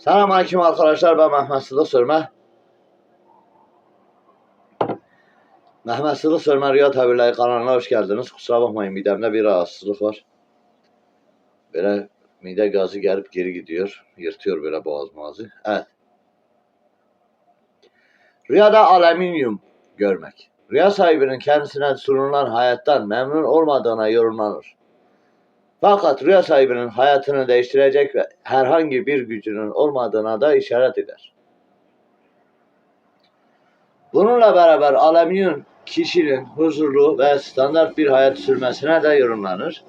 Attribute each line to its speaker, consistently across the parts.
Speaker 1: Selamünaleyküm arkadaşlar ben Mehmet Sılı Sörme. Mehmet Sılı Sörme Rüya Tabirleri kanalına hoş geldiniz. Kusura bakmayın midemde bir rahatsızlık var. Böyle mide gazı gelip geri gidiyor. Yırtıyor böyle boğaz boğazı. Evet. Rüyada alüminyum görmek. Rüya sahibinin kendisine sunulan hayattan memnun olmadığına yorumlanır. Fakat rüya sahibinin hayatını değiştirecek ve herhangi bir gücünün olmadığına da işaret eder. Bununla beraber alüminyum kişinin huzurlu ve standart bir hayat sürmesine de yorumlanır.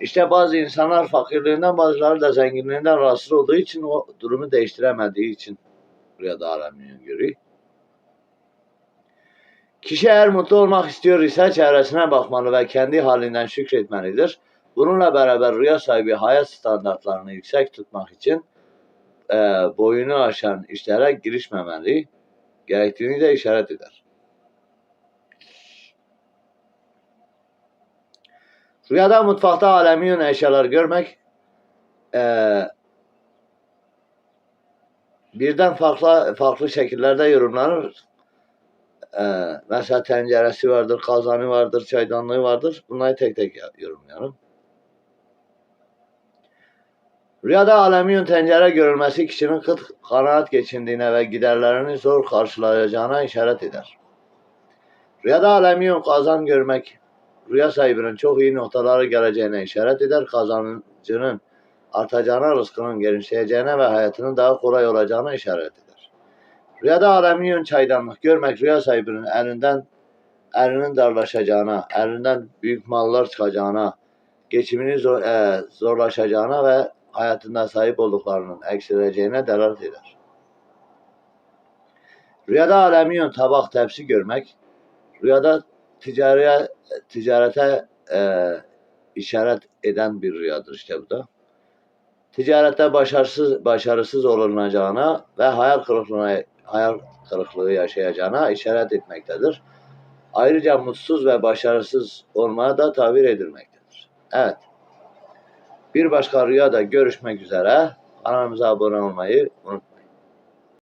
Speaker 1: İşte bazı insanlar fakirliğinden bazıları da zenginliğinden rahatsız olduğu için o durumu değiştiremediği için rüyada alüminyum görüyor. Kişi eğer mutlu olmak istiyor ise çevresine bakmalı ve kendi halinden şükretmelidir. Bununla beraber rüya sahibi hayat standartlarını yüksek tutmak için e, boyunu aşan işlere girişmemeli gerektiğini de işaret eder. Rüyada mutfakta alüminyum eşyalar görmek e, birden farklı farklı şekillerde yorumlanır. E, mesela tenceresi vardır, kazanı vardır, çaydanlığı vardır. Bunları tek tek yorumlayalım. Rüyada alüminyum tencere görülmesi kişinin kıt kanaat geçindiğine ve giderlerini zor karşılayacağına işaret eder. Rüyada alüminyum kazan görmek rüya sahibinin çok iyi noktalara geleceğine işaret eder. Kazancının artacağına, rızkının genişleyeceğine ve hayatının daha kolay olacağına işaret eder. Rüyada alüminyum çaydanlık görmek rüya sahibinin elinden elinin darlaşacağına, elinden büyük mallar çıkacağına, geçimini zor, e, zorlaşacağına ve hayatında sahip olduklarının eksileceğine delalet eder. Rüyada alüminyum tabak tepsi görmek, rüyada ticariye, ticarete e, işaret eden bir rüyadır işte bu da. Ticarette başarısız başarısız olunacağına ve hayal kırıklığına hayal kırıklığı yaşayacağına işaret etmektedir. Ayrıca mutsuz ve başarısız olmaya da tabir edilmektedir. Evet. Bir başka rüyada görüşmek üzere. Kanalımıza abone olmayı unutmayın.